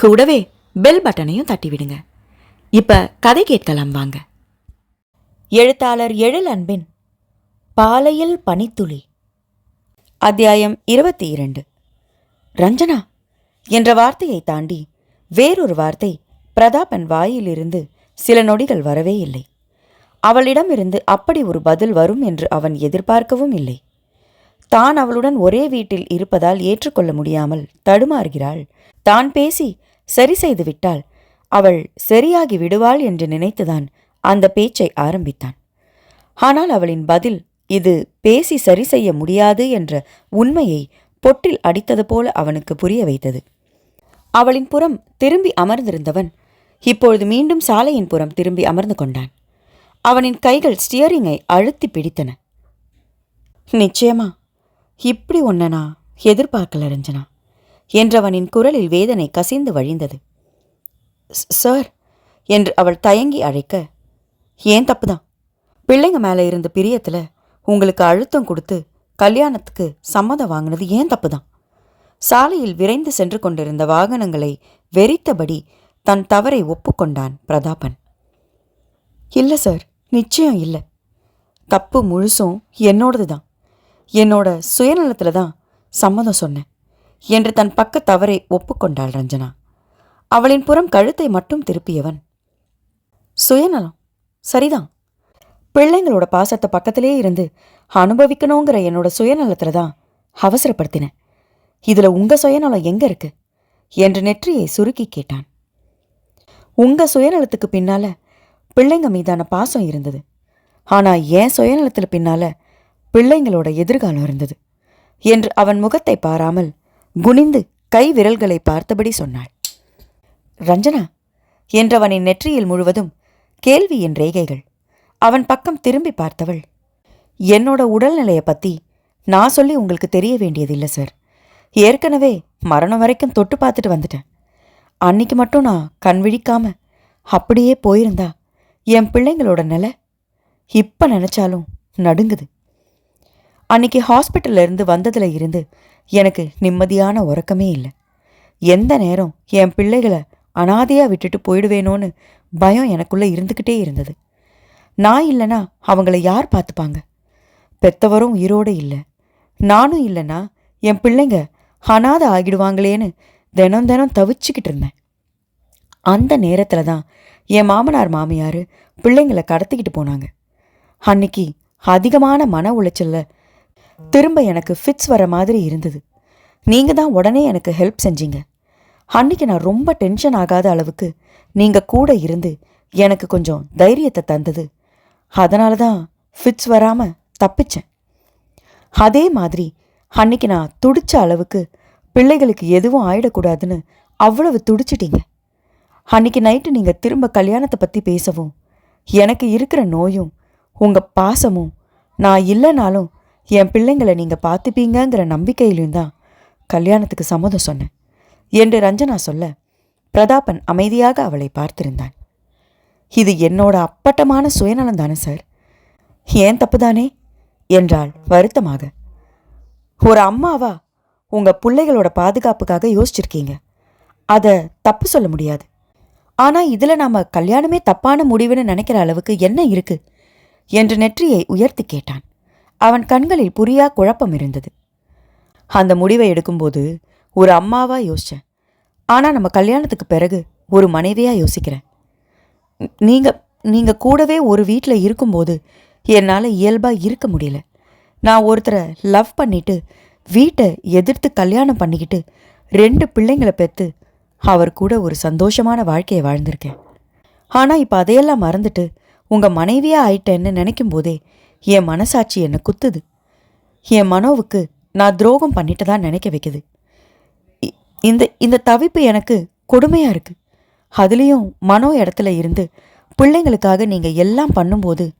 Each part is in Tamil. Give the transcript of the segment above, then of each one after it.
கூடவே பெல் பட்டனையும் தட்டிவிடுங்க. இப்ப கதை கேட்கலாம் வாங்க. எழுத்தாளர் எழில் அன்பின் பாலையில் பனித்துளி. அத்தியாயம் இருபத்தி இரண்டு ரஞ்சனா என்ற வார்த்தையை தாண்டி வேறொரு வார்த்தை பிரதாபன் வாயிலிருந்து சில நொடிகள் வரவே இல்லை. அவளிடமிருந்து அப்படி ஒரு பதில் வரும் என்று அவன் எதிர்பார்க்கவும் இல்லை. தான் அவளுடன் ஒரே வீட்டில் இருப்பதால் ஏற்றுக்கொள்ள முடியாமல் தடுமாறுகிறாள். தான் பேசி சரி செய்து விட்டால் அவள் சரியாகி விடுவாள் என்று நினைத்துதான் அந்த பேச்சை ஆரம்பித்தான். ஆனால் அவளின் பதில் இது பேசி சரி செய்ய முடியாது என்ற உண்மையை பொட்டில் அடித்தது போல அவனுக்கு புரிய வைத்தது. அவளின் புறம் திரும்பி அமர்ந்திருந்தவன் இப்பொழுது மீண்டும் சாலையின் புறம் திரும்பி அமர்ந்து கொண்டான். அவனின் கைகள் ஸ்டியரிங்கை அழுத்தி பிடித்தன. நிச்சயமா இப்படி ஒன்ன நான் எதிர்பார்க்கல ரஞ்சனா என்றவனின் குரலில் வேதனை கசிந்து வழிந்தது. சார் என்று அவள் தயங்கி அழைக்க ஏன் தப்புதான்? பிள்ளைங்க மேலே இருந்த பிரியத்தில் உங்களுக்கு அழுத்தம் கொடுத்து கல்யாணத்துக்கு சம்மதம் வாங்கினது ஏன் தப்புதான்? சாலையில் விரைந்து சென்று கொண்டிருந்த வாகனங்களை வெறித்தபடி தன் தவறை ஒப்புக்கொண்டான் பிரதாபன். இல்லை சார் நிச்சயம் இல்லை. தப்பு முழுசும் என்னோடது தான் என்னோட சுயநலத்தில் தான் சம்மதம் சொன்னேன். என்று தன் பக்க தவறை ஒப்புக்கொண்டாள் ரஞ்சனா. அவளின் புறம் கழுத்தை மட்டும் திருப்பியவன். சுயநலம். சரிதான். பிள்ளைங்களோட பாசத்தை பக்கத்திலே இருந்து அனுபவிக்கணுங்கிற என்னோட சுயநலத்தில் தான் அவசரப்படுத்தினேன். இதில் உங்க சுயநலம் எங்க இருக்கு? என்று நெற்றியை சுருக்கி கேட்டான். உங்க சுயநலத்துக்கு பின்னால பிள்ளைங்க மீதான பாசம் இருந்தது. ஆனா என் சுயநலத்தில் பின்னால பிள்ளைங்களோட எதிர்காலம் இருந்தது என்று அவன் முகத்தை பாராமல் குனிந்து கை விரல்களை பார்த்தபடி சொன்னாள். ரஞ்சனா என்றவனின் நெற்றியில் முழுவதும் கேள்வியின் ரேகைகள். அவன் பக்கம் திரும்பி பார்த்தவள் என்னோட உடல்நிலையை பத்தி நான் சொல்லி உங்களுக்கு தெரிய வேண்டியதில்லை சார். ஏற்கனவே மரணம் வரைக்கும் தொட்டு பார்த்துட்டு வந்துட்டேன். அன்னைக்கு மட்டும் நான் கண் விழிக்காம அப்படியே போயிருந்தா என் பிள்ளைங்களோட நிலை இப்ப நினைச்சாலும் நடுங்குது. அன்னைக்கு ஹாஸ்பிட்டல்ல இருந்து வந்ததுல இருந்து எனக்கு நிம்மதியான உறக்கமே இல்லை. எந்த நேரம் என் பிள்ளைகளை அனாதையாக விட்டுட்டு போயிடுவேனோன்னு பயம் எனக்குள்ளே இருந்துக்கிட்டே இருந்தது. நான் இல்லைனா அவங்கள யார் பார்த்துப்பாங்க? பெத்தவரும் உயிரோடு இல்லை. நானும் இல்லைனா என் பிள்ளைங்க அனாதை ஆகிடுவாங்களேன்னு தினம் தினம் தவிச்சுக்கிட்டு இருந்தேன். அந்த நேரத்தில் தான் என் மாமனார் மாமியார் பிள்ளைங்களை கடத்திக்கிட்டு போனாங்க. அன்னைக்கு அதிகமான மன உளைச்சலில் திரும்ப எனக்கு ஃபிட்ஸ் வர மாதிரி இருந்தது. நீங்கள் தான் உடனே எனக்கு ஹெல்ப் செஞ்சீங்க. அன்னைக்கு நான் ரொம்ப டென்ஷன் ஆகாத அளவுக்கு நீங்க கூட இருந்து எனக்கு கொஞ்சம் தைரியத்தை தந்தது. அதனால தான் ஃபிட்ஸ் வராம தப்பிச்சேன். அதே மாதிரி அன்னைக்கு நான் துடிச்ச அளவுக்கு பிள்ளைகளுக்கு எதுவும் ஆயிடக்கூடாதுன்னு அவ்வளவு துடிச்சிட்டீங்க. அன்னைக்கு நைட்டு நீங்க திரும்ப கல்யாணத்தை பத்தி பேசவும் எனக்கு இருக்கிற நோயும் உங்க பாசமும் நான் இல்லைனாலும் என் பிள்ளைங்களை நீங்கள் பார்த்துப்பீங்கங்கிற நம்பிக்கையிலும் தான் கல்யாணத்துக்கு சம்மதம் சொன்னேன் என்று ரஞ்சனா சொல்ல பிரதாபன் அமைதியாக அவளை பார்த்திருந்தான். இது என்னோட அப்பட்டமான சுயநலம் தானே சார்? ஏன் தப்புதானே? என்றாள் வருத்தமாக. ஒரு அம்மாவா உங்கள் பிள்ளைகளோட பாதுகாப்புக்காக யோசிச்சிருக்கீங்க. அதை தப்பு சொல்ல முடியாது. ஆனால் இதில் நாம் கல்யாணமே தப்பான முடிவுன்னு நினைக்கிற அளவுக்கு என்ன இருக்கு? என்று நெற்றியை உயர்த்தி கேட்டான். அவன் கண்களில் புரியா குழப்பம் இருந்தது. அந்த முடிவை எடுக்கும்போது ஒரு அம்மாவா யோசிச்சேன். ஆனா நம்ம கல்யாணத்துக்கு பிறகு ஒரு மனைவியா யோசிக்கிறேன். நீங்க நீங்க கூடவே ஒரு வீட்டில் இருக்கும்போது என்னால் இயல்பா இருக்க முடியல. நான் ஒருத்தரை லவ் பண்ணிட்டு வீட்டை எதிர்த்து கல்யாணம் பண்ணிக்கிட்டு ரெண்டு பிள்ளைங்களை பெற்று அவர் கூட ஒரு சந்தோஷமான வாழ்க்கையை வாழ்ந்திருக்கேன். ஆனால் இப்போ அதையெல்லாம் மறந்துட்டு உங்கள் மனைவியாக ஆயிட்டேன்னு நினைக்கும் போதே என் மனசாட்சி என்னை குத்துது. என் மனோவுக்கு நான் துரோகம் பண்ணிட்டு தான் நினைக்க வைக்குது. இ- இந்த இந்த தவிப்பு எனக்கு கொடுமையாக இருக்கு. அதுலேயும் மனோ இடத்துல இருந்து பிள்ளைங்களுக்காக நீங்கள் எல்லாம் பண்ணும்போது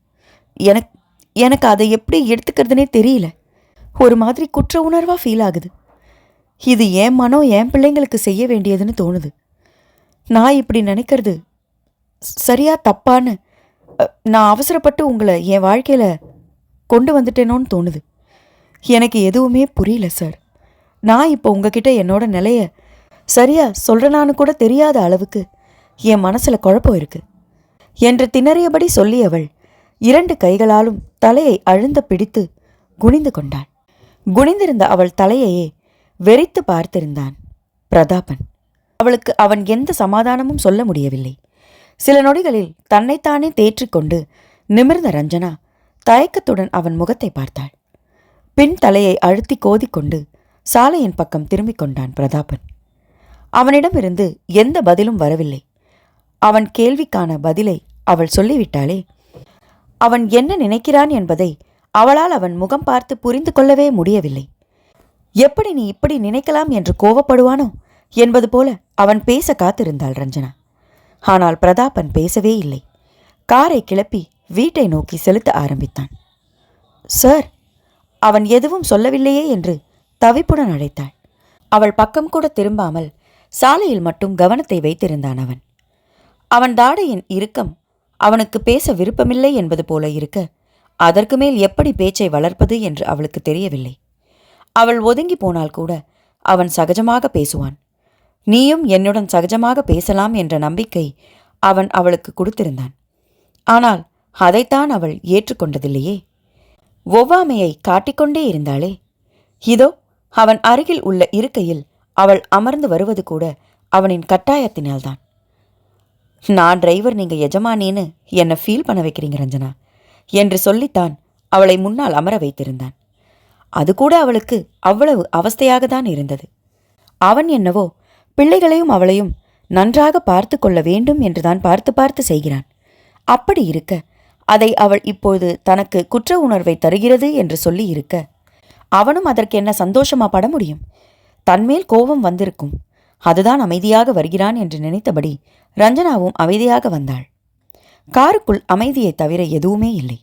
எனக்கு எனக்கு அதை எப்படி எடுத்துக்கிறதுனே தெரியல. ஒரு மாதிரி குற்ற உணர்வாக ஃபீல் ஆகுது. இது என் மனம் என் பிள்ளைங்களுக்கு செய்ய வேண்டியதுன்னு தோணுது. நான் இப்படி நினைக்கிறது சரியா தப்பான்னு நான் அவசரப்பட்டு உங்களை என் வாழ்க்கையில் கொண்டு வந்துட்டேனோன்னு தோணுது. எனக்கு எதுவுமே புரியல சார். நான் இப்போ உங்ககிட்ட என்னோட நிலைய சரியா சொல்கிறனான்னு கூட தெரியாத அளவுக்கு என் மனசில் குழப்பம் இருக்கு. என்று திணறியபடி சொல்லியவள் இரண்டு கைகளாலும் தலையை அழுந்த பிடித்து குனிந்து கொண்டாள். குனிந்திருந்த அவள் தலையையே வெறித்து பார்த்திருந்தான் பிரதாபன். அவளுக்கு அவன் எந்த சமாதானமும் சொல்ல முடியவில்லை. சில நொடிகளில் தன்னைத்தானே தேற்றிக்கொண்டு நிமிர்ந்த ரஞ்சனா தயக்கத்துடன் அவன் முகத்தை பார்த்தாள். பின் தலையை அழுத்தி கோதிக்கொண்டு சாலையின் பக்கம் திரும்பிக் கொண்டான் பிரதாபன். அவனிடமிருந்து எந்த பதிலும் வரவில்லை. அவன் கேள்விக்கான பதிலை அவள் சொல்லிவிட்டாளே. அவன் என்ன நினைக்கிறான் என்பதை அவளால் அவன் முகம் பார்த்து புரிந்து கொள்ளவே முடியவில்லை. எப்படி நீ இப்படி நினைக்கலாம் என்று கோவப்படுவானோ? என்பது போல அவன் பேச காத்திருந்தாள் ரஞ்சனா. ஆனால் பிரதாபன் பேசவே இல்லை. காரை கிளப்பி வீட்டை நோக்கி செலுத்த ஆரம்பித்தான். சார் அவன் எதுவும் சொல்லவில்லையே என்று தவிப்புடன் அழைத்தாள். அவள் பக்கம் கூட திரும்பாமல் சாலையில் மட்டும் கவனத்தை வைத்திருந்தான் அவன். அவன் தாடையின் இறுக்கம் அவனுக்கு பேச விருப்பமில்லை என்பது போல இருக்க அதற்கு மேல் எப்படி பேச்சை வளர்ப்பது என்று அவளுக்கு தெரியவில்லை. அவள் ஒதுங்கி போனால் கூட அவன் சகஜமாக பேசுவான். நீயும் என்னுடன் சகஜமாக பேசலாம் என்ற நம்பிக்கை அவன் அவளுக்கு கொடுத்திருந்தான். ஆனால் அதைத்தான் அவள் ஏற்றுக்கொண்டதில்லையே. ஒவ்வாமையை காட்டிக்கொண்டே இருந்தாளே. இதோ அவன் அருகில் உள்ள இருக்கையில் அவள் அமர்ந்து வருவது கூட அவனின் கட்டாயத்தினால்தான். நான் டிரைவர் நீங்க எஜமானின்னு என்னை ஃபீல் பண்ண வைக்கிறீங்க ரஞ்சனா? என்று சொல்லித்தான் அவளை முன்னால் அமர வைத்திருந்தான். அது கூட அவளுக்கு அவ்வளவு அவஸ்தையாக தான் இருந்தது. அவன் என்னவோ பிள்ளைகளையும் அவளையும் நன்றாக பார்த்து கொள்ள வேண்டும் என்றுதான் பார்த்து பார்த்து செய்கிறான். அப்படி இருக்க அதை அவள் இப்போது தனக்கு குற்ற உணர்வை தருகிறது என்று சொல்லி இருக்க அவனும் அதற்கு என்ன சந்தோஷமா பட முடியும்? தன்மேல் கோபம் வந்திருக்கும். அதுதான் அமைதியாக வருகிறான் என்று நினைத்தபடி ரஞ்சனாவும் அமைதியாக வந்தாள். காருக்குள் அமைதியை தவிர எதுவுமே இல்லை.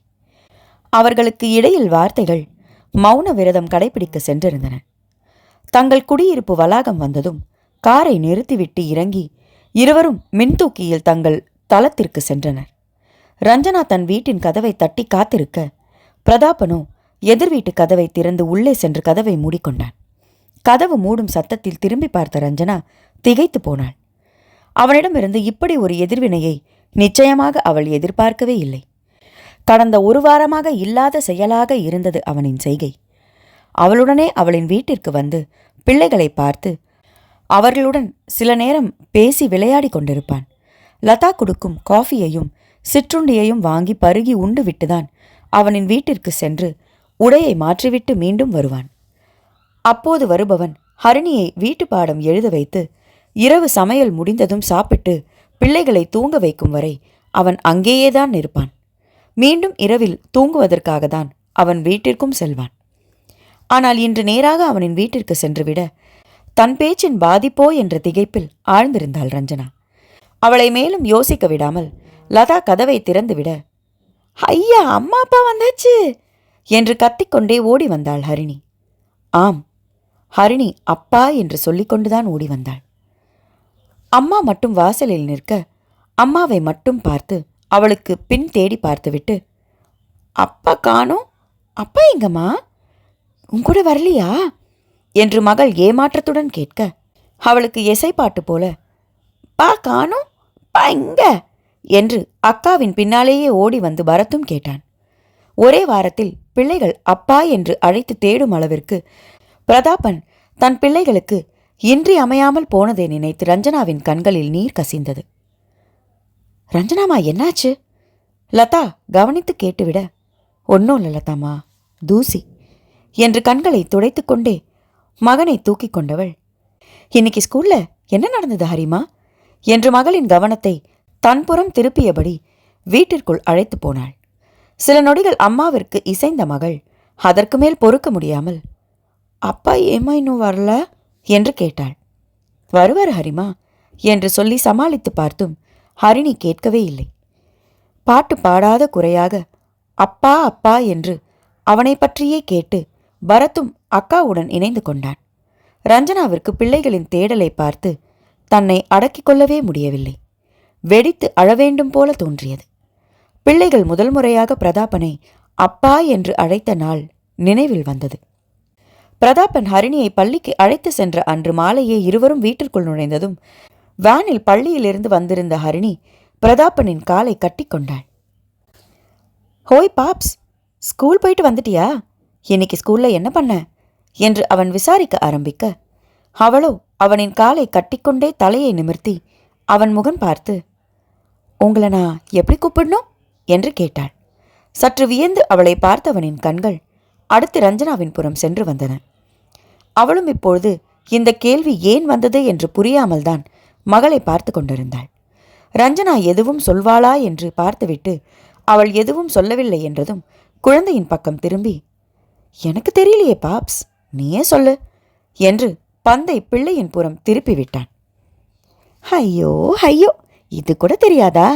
அவர்களுக்கு இடையில் வார்த்தைகள் மௌன விரதம் கடைபிடிக்க சென்றிருந்தன. தங்கள் குடியிருப்பு வளாகம் வந்ததும் காரை நிறுத்திவிட்டு இறங்கி இருவரும் மின்தூக்கியில் தங்கள் தளத்திற்கு சென்றனர். ரஞ்சனா தன் வீட்டின் கதவை தட்டி காத்திருக்க பிரதாபனோ எதிர் வீட்டு கதவை திறந்து உள்ளே சென்று கதவை மூடிக்கொண்டான். கதவு மூடும் சத்தத்தில் திரும்பி பார்த்த ரஞ்சனா திகைத்து போனாள். அவனிடமிருந்து இப்படி ஒரு எதிர்வினையை நிச்சயமாக அவள் எதிர்பார்க்கவே இல்லை. கடந்த ஒரு வாரமாக இல்லாத செயலாக இருந்தது அவனின் செய்கை. அவளுடனே அவளின் வீட்டிற்கு வந்து பிள்ளைகளை பார்த்து அவர்களுடன் சில நேரம் பேசி விளையாடிக் கொண்டிருப்பான். லதா கொடுக்கும் காஃபியையும் சிற்றுண்டியையும் வாங்கி பருகி உண்டு விட்டுதான் அவனின் வீட்டிற்கு சென்று உடையை மாற்றிவிட்டு மீண்டும் வருவான். அப்போது வருபவன் ஹரிணியை வீட்டு பாடம் எழுத வைத்து இரவு சமையல் முடிந்ததும் சாப்பிட்டு பிள்ளைகளை தூங்க வைக்கும் வரை அவன் அங்கேயேதான் இருப்பான் மீண்டும் இரவில் தூங்குவதற்காக தான் அவன் வீட்டிற்கும் செல்வான். ஆனால் இன்று நேராக அவனின் வீட்டிற்கு சென்றுவிட தன் பேச்சின் பாதிப்போ என்ற திகைப்பில் ஆழ்ந்திருந்தாள் ரஞ்சனா. அவளை மேலும் யோசிக்க விடாமல் லதா கதவை திறந்துவிட ஐயா அம்மா அப்பா வந்தாச்சு! என்று கத்திக்கொண்டே ஓடி வந்தாள் ஹரிணி. ஆம் ஹரிணி அப்பா என்று சொல்லிக்கொண்டுதான் ஓடி வந்தாள். அம்மா மட்டும் வாசலில் நிற்க அம்மாவை மட்டும் பார்த்து அவளுக்கு பின் தேடி பார்த்துவிட்டு அப்பா காணோம் அப்பா எங்கம்மா? உன் கூட வரலையா? என்று மகள் ஏமாற்றத்துடன் கேட்க அவளுக்கு எசைப்பாட்டு போல பா காணோம் பா எங்க என்று அக்காவின் பின்னாலேயே ஓடி வந்து பரத்தும் கேட்டான். ஒரே வாரத்தில் பிள்ளைகள் அப்பா என்று அழைத்து தேடும் அளவிற்கு பிரதாபன் தன் பிள்ளைகளுக்கு இன்றி அமையாமல் போனதை நினைத்து ரஞ்சனாவின் கண்களில் நீர் கசிந்தது. ரஞ்சனாமா என்னாச்சு? லதா கவனித்து கேட்டுவிட. ஒன்றும் இல்லை லதாமா தூசி என்று கண்களை துடைத்துக்கொண்டே மகனை தூக்கிக் கொண்டவள். இன்னைக்கு ஸ்கூல்ல என்ன நடந்தது ஹரிமா? என்று மகளின் கவனத்தை தன்புறம் திருப்பியபடி வீட்டிற்குள் அழைத்து போனாள். சில நொடிகள் அம்மாவிற்கு இசைந்த மகள் அதற்கு மேல் பொறுக்க முடியாமல் அப்பா ஏமா இன்னும் வரல? என்று கேட்டாள். வருவார் ஹரிமா என்று சொல்லி சமாளித்து பார்த்தும் ஹரிணி கேட்கவே இல்லை. பாட்டு பாடாத குறையாக அப்பா அப்பா என்று அவனை பற்றியே கேட்டு பரத்தும் அக்காவுடன் இணைந்து கொண்டான். ரஞ்சனாவிற்கு பிள்ளைகளின் தேடலை பார்த்து தன்னை அடக்கிக் கொள்ளவே முடியவில்லை. வெடித்து அழவேண்டும் போல தோன்றியது. பிள்ளைகள் முதல் முறையாக பிரதாபனை அப்பா என்று அழைத்த நாள் நினைவில் வந்தது. பிரதாபன் ஹரிணியை பள்ளிக்கு அழைத்து சென்ற அன்று மாலையே இருவரும் வீட்டிற்குள் நுழைந்ததும் வேனில் பள்ளியிலிருந்து வந்திருந்த ஹரிணி பிரதாபனின் காலை கட்டிக்கொண்டாள் ஹோய் பாப்ஸ் ஸ்கூல் போயிட்டு வந்துட்டியா? இன்னைக்கு ஸ்கூல்ல என்ன பண்ண? என்று அவன் விசாரிக்க ஆரம்பிக்க அவளோ அவனின் காலை கட்டிக்கொண்டே தலையை நிமிர்த்தி அவன் முகம் பார்த்து உங்களை நான் எப்படி கூப்பிடணும்? என்று கேட்டாள். சற்று வியந்து அவளை பார்த்தவனின் கண்கள் அடுத்து ரஞ்சனாவின் புறம் சென்று வந்தன. அவளும் இப்பொழுது இந்த கேள்வி ஏன் வந்தது என்று புரியாமல்தான் மகளை பார்த்து கொண்டிருந்தாள். ரஞ்சனா எதுவும் சொல்வாளா என்று பார்த்துவிட்டு அவள் எதுவும் சொல்லவில்லை என்றதும் குழந்தையின் பக்கம் திரும்பி எனக்கு தெரியலையே பாப்ஸ் நீயே சொல்லு என்று பந்தை பிள்ளையின் புறம் திருப்பி விட்டான் ஐயோ ஐயோ இது கூட தெரியாதா?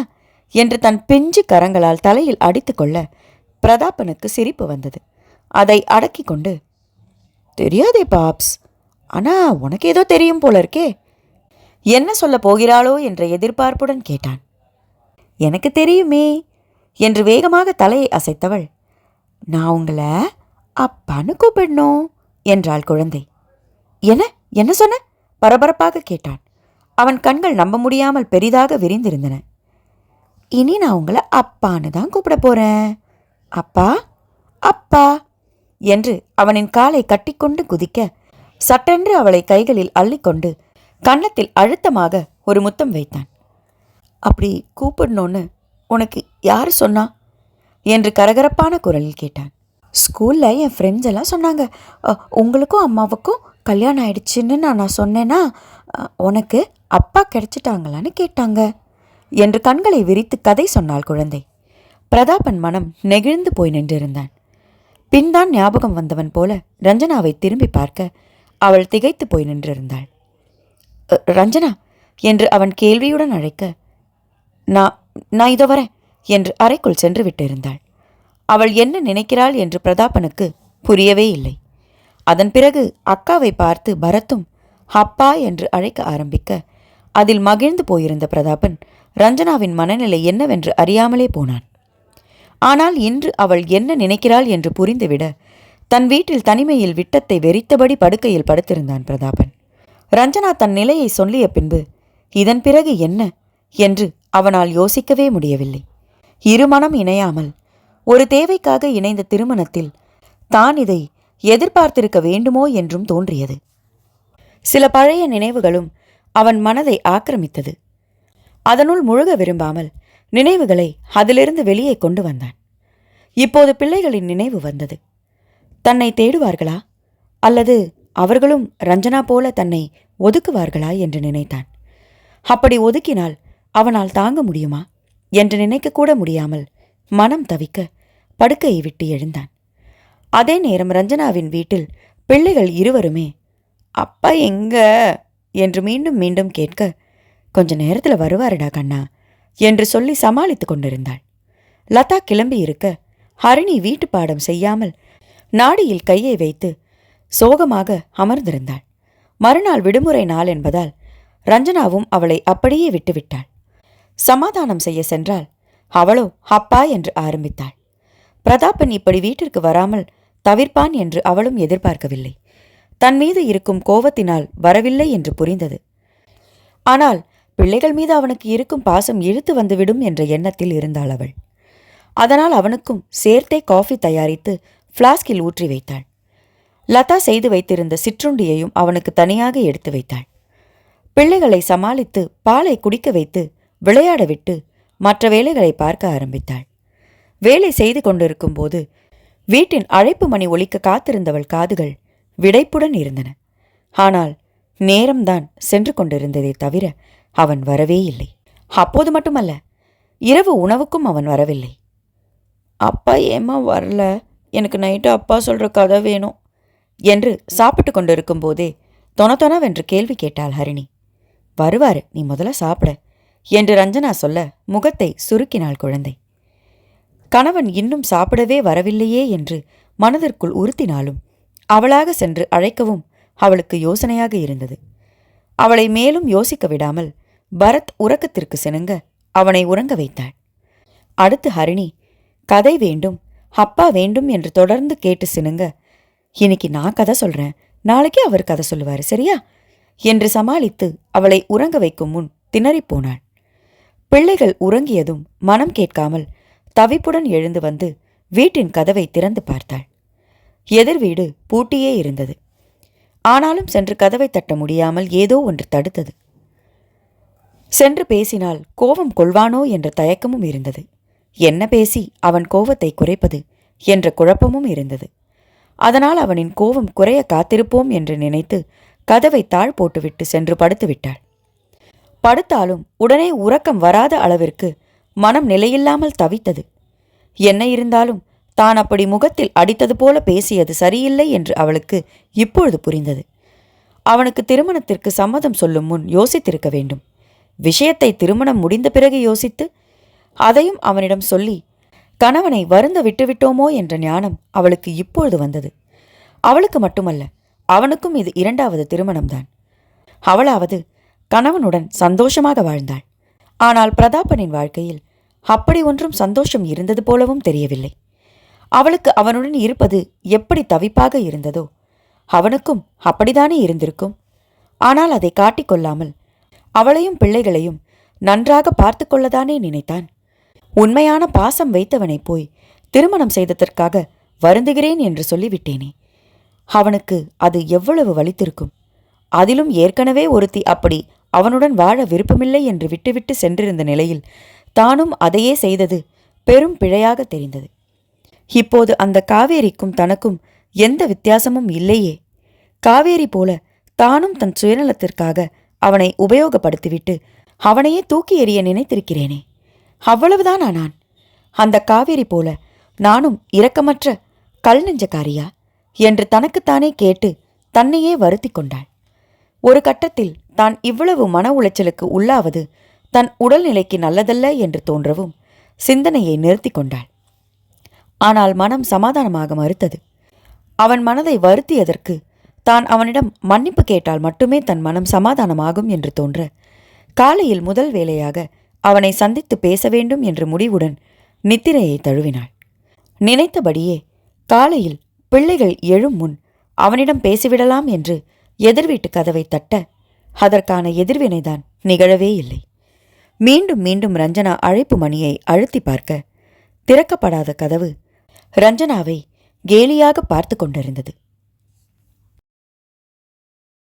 என்று தன் பிஞ்சு கரங்களால் தலையில் அடித்துக்கொள்ள பிரதாபனுக்கு சிரிப்பு வந்தது. அதை அடக்கி கொண்டு தெரியாதே பாப்ஸ் ஆனா உனக்கு ஏதோ தெரியும் போல இருக்கே. என்ன சொல்லப் போகிறாளோ என்ற எதிர்பார்ப்புடன் கேட்டான். எனக்கு தெரியுமே என்று வேகமாக தலையை அசைத்தவள். நான் உங்களை அப்பான்னு கூப்பிடணும் என்றாள் குழந்தை. என்ன? என்ன சொன்ன? பரபரப்பாக கேட்டான். அவன் கண்கள் நம்ப முடியாமல் பெரிதாக விரிந்திருந்தன. இனி நான் உங்களை அப்பான்னு தான் கூப்பிட போறேன். அப்பா அப்பா என்று அவனின் காலை கட்டிக்கொண்டு குதிக்க சட்டென்று அவளை கைகளில் அள்ளிக்கொண்டு கன்னத்தில் அழுத்தமாக ஒரு முத்தம் வைத்தான். அப்படி கூப்பிடணும்னு உனக்கு யார் சொன்னா? என்று கரகரப்பான குரலில் கேட்டான். ஸ்கூலில் என் ஃப்ரெண்ட்ஸ் எல்லாம் சொன்னாங்க. உங்களுக்கும் அம்மாவுக்கும் கல்யாணம் ஆயிடுச்சுன்னு நான் நான் சொன்னேன்னா உனக்கு அப்பா கிடைச்சிட்டாங்களான்னு கேட்டாங்க என்று கண்களை விரித்து கதை சொன்னாள் குழந்தை. பிரதாபன் மனம் நெகிழ்ந்து போய் நின்றிருந்தான். பின்தான் ஞாபகம் வந்தவன் போல ரஞ்சனாவை திரும்பி பார்க்க அவள் திகைத்து போய் நின்றிருந்தாள். ரஞ்சனா? என்று அவன் கேள்வியுடன் அழைக்க நான் நான் இதோ வரேன் என்று அறைக்குள் சென்று விட்டிருந்தாள். அவள் என்ன நினைக்கிறாள்? என்று பிரதாபனுக்கு புரியவே இல்லை. அதன் பிறகு அக்காவை பார்த்து பரத்தும் அப்பா என்று அழைக்க ஆரம்பிக்க அதில் மகிழ்ந்து போயிருந்த பிரதாபன் ரஞ்சனாவின் மனநிலை என்னவென்று அறியாமலே போனான். ஆனால் இன்று அவள் என்ன நினைக்கிறாள் என்று புரிந்துவிட தன் வீட்டில் தனிமையில் விட்டத்தை வெறித்தபடி படுக்கையில் படுத்திருந்தான் பிரதாபன். ரஞ்சனா தன் நிலையை சொல்லிய பின்பு இதன் பிறகு என்ன என்று அவனால் யோசிக்கவே முடியவில்லை. இருமனம் இணையாமல் ஒரு தேவைக்காக இணைந்த திருமணத்தில் தான் இதை எதிர்பார்த்திருக்க வேண்டுமோ? என்றும் தோன்றியது. சில பழைய நினைவுகளும் அவன் மனதை ஆக்கிரமித்தது. அதனுள் முழுக விரும்பாமல் நினைவுகளை அதிலிருந்து வெளியே கொண்டு வந்தான். இப்போது பிள்ளைகளின் நினைவு வந்தது. தன்னை தேடுவார்களா? அல்லது அவர்களும் ரஞ்சனா போல தன்னை ஒதுக்குவார்களா என்று நினைத்தான். அப்படி ஒதுக்கினால் அவனால் தாங்க முடியுமா? என்று நினைக்கக்கூட முடியாமல் மனம் தவிக்க படுக்கையை விட்டு எழுந்தான். அதே நேரம் ரஞ்சனாவின் வீட்டில் பிள்ளைகள் இருவருமே அப்பா எங்க? என்று மீண்டும் மீண்டும் கேட்க கொஞ்ச நேரத்தில் வருவாருடா கண்ணா என்று சொல்லி சமாளித்துக் கொண்டிருந்தாள். லதா கிளம்பி இருக்க ஹரிணி வீட்டு பாடம் செய்யாமல் நாடியில் கையை வைத்து சோகமாக அமர்ந்திருந்தாள். மறுநாள் விடுமுறை நாள் என்பதால் ரஞ்சனாவும் அவளை அப்படியே விட்டுவிட்டாள். சமாதானம் செய்ய சென்றால் அவளோ அப்பா என்று ஆரம்பித்தாள். பிரதாபன் இப்படி வீட்டிற்கு வராமல் தவிர்ப்பான் என்று அவளும் எதிர்பார்க்கவில்லை. தன் மீது இருக்கும் கோவத்தினால் வரவில்லை என்று புரிந்தது. ஆனால் பிள்ளைகள் மீது அவனுக்கு இருக்கும் பாசம் இழுத்து வந்துவிடும் என்ற எண்ணத்தில் இருந்தாள் அவள். அதனால் அவனுக்கும் சேர்த்தே காஃபி தயாரித்து ஃப்ளாஸ்கில் ஊற்றி வைத்தாள். லதா செய்து வைத்திருந்த சிற்றுண்டியையும் அவனுக்கு தனியாக எடுத்து வைத்தாள். பிள்ளைகளை சமாளித்து பாலை குடிக்க வைத்து விளையாட விட்டு மற்ற வேலைகளை பார்க்க ஆரம்பித்தாள். வேலை செய்து கொண்டிருக்கும் போது வீட்டின் அழைப்பு மணி ஒலிக்க காத்திருந்தவள் காதுகள் விடைப்புடன் இருந்தன. ஆனால் நேரம்தான் சென்று கொண்டிருந்ததே தவிர அவன் வரவே இல்லை. அப்போது மட்டுமல்ல இரவு உணவுக்கும் அவன் வரவில்லை. அப்பா ஏம்மா வரல? எனக்கு நைட்டு அப்பா சொல்கிற கதை வேணும் என்று சாப்பிட்டு கொண்டிருக்கும் போதே தொண கேள்வி கேட்டாள் ஹரிணி. வருவாரு நீ முதல்ல சாப்பிட என்று ரஞ்சனா சொல்ல முகத்தை சுருக்கினாள் குழந்தை. கணவன் இன்னும் சாப்பிடவே வரவில்லையே என்று மனதிற்குள் உறுத்தினாலும் அவளாக சென்று அழைக்கவும் அவளுக்கு யோசனையாக இருந்தது. அவளை மேலும் யோசிக்க விடாமல் பரத் உறக்கத்திற்கு செனுங்க அவனை உறங்க வைத்தாள். அடுத்து ஹரிணி கதை வேண்டும் அப்பா வேண்டும் என்று தொடர்ந்து கேட்டு சினுங்க இன்னைக்கு நான் கதை சொல்றேன் நாளைக்கு அவர் கதை சொல்லுவாரு சரியா? என்று சமாளித்து அவளை உறங்க வைக்கும் முன் திணறிப்போனாள் பிள்ளைகள் உறங்கியதும் மனம் கேட்காமல் தவிப்புடன் எழுந்து வந்து வீட்டின் கதவை திறந்து பார்த்தாள். எதிர் வீடு பூட்டியே இருந்தது. ஆனாலும் சென்று கதவை தட்ட முடியாமல் ஏதோ ஒன்று தடுத்தது. சென்று பேசினால் கோபம் கொள்வானோ என்ற தயக்கமும் இருந்தது. என்ன பேசி அவன் கோபத்தை குறைப்பது என்ற குழப்பமும் இருந்தது. அதனால் அவனின் கோபம் குறைய காத்திருப்போம் என்று நினைத்து கதவை தாழ் போட்டுவிட்டு சென்று படுத்துவிட்டாள் படுத்தாலும் உடனே உறக்கம் வராத அளவிற்கு மனம் நிலையில்லாமல் தவித்தது. என்ன இருந்தாலும் தான் அப்படி முகத்தில் அடித்தது போல பேசியது சரியில்லை என்று அவளுக்கு இப்பொழுது புரிந்தது. அவனுக்கு திருமணத்திற்கு சம்மதம் சொல்லும் முன் யோசித்திருக்க வேண்டும். விஷயத்தை திருமணம் முடிந்த பிறகு யோசித்து அதையும் அவனிடம் சொல்லி கணவனை வருந்த விட்டுவிட்டோமோ என்ற ஞானம் அவளுக்கு இப்பொழுது வந்தது. அவளுக்கு மட்டுமல்ல அவனுக்கும் இது இரண்டாவது திருமணம்தான். அவளாவது கணவனுடன் சந்தோஷமாக வாழ்ந்தாள். ஆனால் பிரதாபனின் வாழ்க்கையில் அப்படி ஒன்றும் சந்தோஷம் இருந்தது போலவும் தெரியவில்லை. அவளுக்கு அவனுடன் இருப்பது எப்படி தவிப்பாக இருந்ததோ அவனுக்கும் அப்படித்தானே இருந்திருக்கும். ஆனால் அதை காட்டிக்கொள்ளாமல் அவளையும் பிள்ளைகளையும் நன்றாக பார்த்து கொள்ளதானே நினைத்தான். உண்மையான பாசம் வைத்தவனைப் போய் திருமணம் செய்ததற்காக வருந்துகிறேன் என்று சொல்லிவிட்டேனே. அவனுக்கு அது எவ்வளவு வலித்திருக்கும். அதிலும் ஏற்கனவே ஒருத்தி அப்படி அவனுடன் வாழ விருப்பமில்லை என்று விட்டுவிட்டு சென்றிருந்த நிலையில் தானும் அதையே செய்தது பெரும் பிழையாக தெரிந்தது. இப்போது அந்த காவேரிக்கும் தனக்கும் எந்த வித்தியாசமும் இல்லையே. காவேரி போல தானும் தன் சுயநலத்திற்காக அவனை உபயோகப்படுத்திவிட்டு அவனையே தூக்கி எறிய நினைத்திருக்கிறேனே. அவ்வளவுதானா நான்? அந்த காவேரி போல நானும் இரக்கமற்ற கல் நெஞ்சக்காரியா என்று தனக்குத்தானே கேட்டு தன்னையே வருத்தி கொண்டாள். ஒரு கட்டத்தில் தான் இவ்வளவு மன உளைச்சலுக்கு உள்ளாவது தன் உடல்நிலைக்கு நல்லதல்ல என்று தோன்றவும் சிந்தனையை நிறுத்தி கொண்டாள். ஆனால் மனம் சமாதானமாக மறுத்தது. அவன் மனதை வருத்தியதற்கு தான் அவனிடம் மன்னிப்பு கேட்டால் மட்டுமே தன் மனம் சமாதானமாகும் என்று தோன்ற. காலையில் முதல் வேளையாக அவனை சந்தித்து பேச வேண்டும் என்ற முடிவுடன் நித்திரையை தழுவினாள். நினைத்தபடியே காலையில் பிள்ளைகள் எழும் முன் அவனிடம் பேசிவிடலாம் என்று எதிர்வீட்டு கதவை தட்ட அதற்கான எதிர்வினைதான் நிகழவே இல்லை. மீண்டும் மீண்டும் ரஞ்சனா அழைப்பு மணியை அழுத்தி பார்க்க திறக்கப்படாத கதவு ரஞ்சனாவை கேலியாக பார்த்து கொண்டிருந்தது.